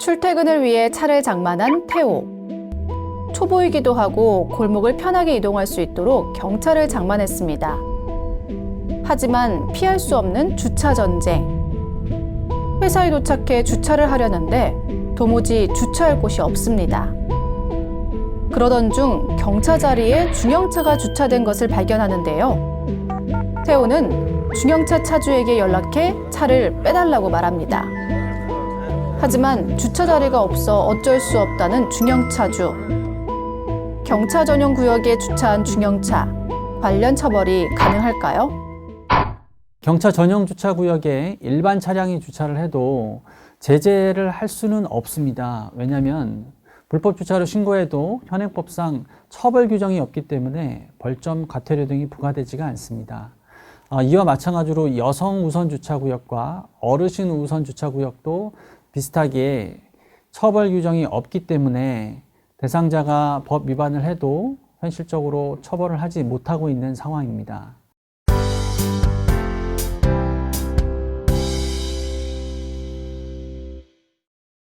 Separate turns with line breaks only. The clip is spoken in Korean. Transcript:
출퇴근을 위해 차를 장만한 태호. 초보이기도 하고 골목을 편하게 이동할 수 있도록 경차를 장만했습니다. 하지만 피할 수 없는 주차 전쟁. 회사에 도착해 주차를 하려는데 도무지 주차할 곳이 없습니다. 그러던 중 경차 자리에 중형차가 주차된 것을 발견하는데요. 태호는 중형차 차주에게 연락해 차를 빼달라고 말합니다. 하지만 주차 자리가 없어 어쩔 수 없다는 중형차주. 경차 전용 구역에 주차한 중형차. 관련 처벌이 가능할까요?
경차 전용 주차 구역에 일반 차량이 주차를 해도 제재를 할 수는 없습니다. 왜냐하면 불법 주차를 신고해도 현행법상 처벌 규정이 없기 때문에 벌점, 과태료 등이 부과되지가 않습니다. 아, 이와 마찬가지로 여성 우선 주차 구역과 어르신 우선 주차 구역도 비슷하게 처벌 규정이 없기 때문에 대상자가 법 위반을 해도 현실적으로 처벌을 하지 못하고 있는 상황입니다.